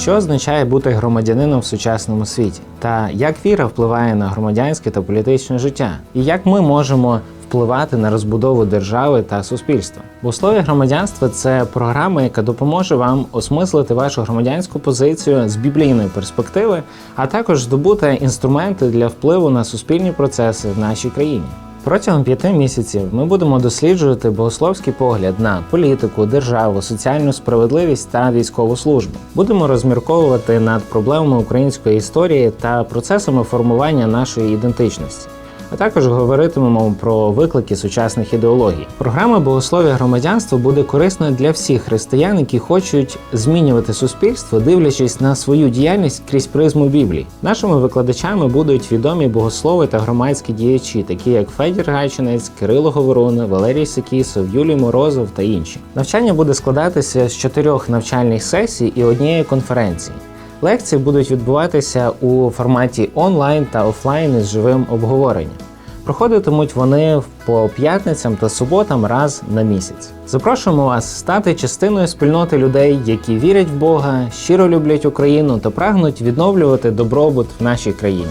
Що означає бути громадянином в сучасному світі? Та як віра впливає на громадянське та політичне життя? І як ми можемо впливати на розбудову держави та суспільства? Богослов'я громадянства це програма, яка допоможе вам осмислити вашу громадянську позицію з біблійної перспективи, а також здобути інструменти для впливу на суспільні процеси в нашій країні. Протягом п'яти місяців ми будемо досліджувати богословський погляд на політику, державу, соціальну справедливість та військову службу. Будемо розмірковувати над проблемами української історії та процесами формування нашої ідентичності. А також говоритимемо про виклики сучасних ідеологій. Програма богослов'я громадянства буде корисною для всіх християн, які хочуть змінювати суспільство, дивлячись на свою діяльність крізь призму Біблії. Нашими викладачами будуть відомі богослови та громадські діячі, такі як Федір Гайчинець, Кирило Говорун, Валерій Сикісов, Юлій Морозов та інші. Навчання буде складатися з чотирьох навчальних сесій і однієї конференції. Лекції будуть відбуватися у форматі онлайн та офлайн із живим обговоренням. Проходитимуть вони по п'ятницям та суботам раз на місяць. Запрошуємо вас стати частиною спільноти людей, які вірять в Бога, щиро люблять Україну та прагнуть відновлювати добробут в нашій країні.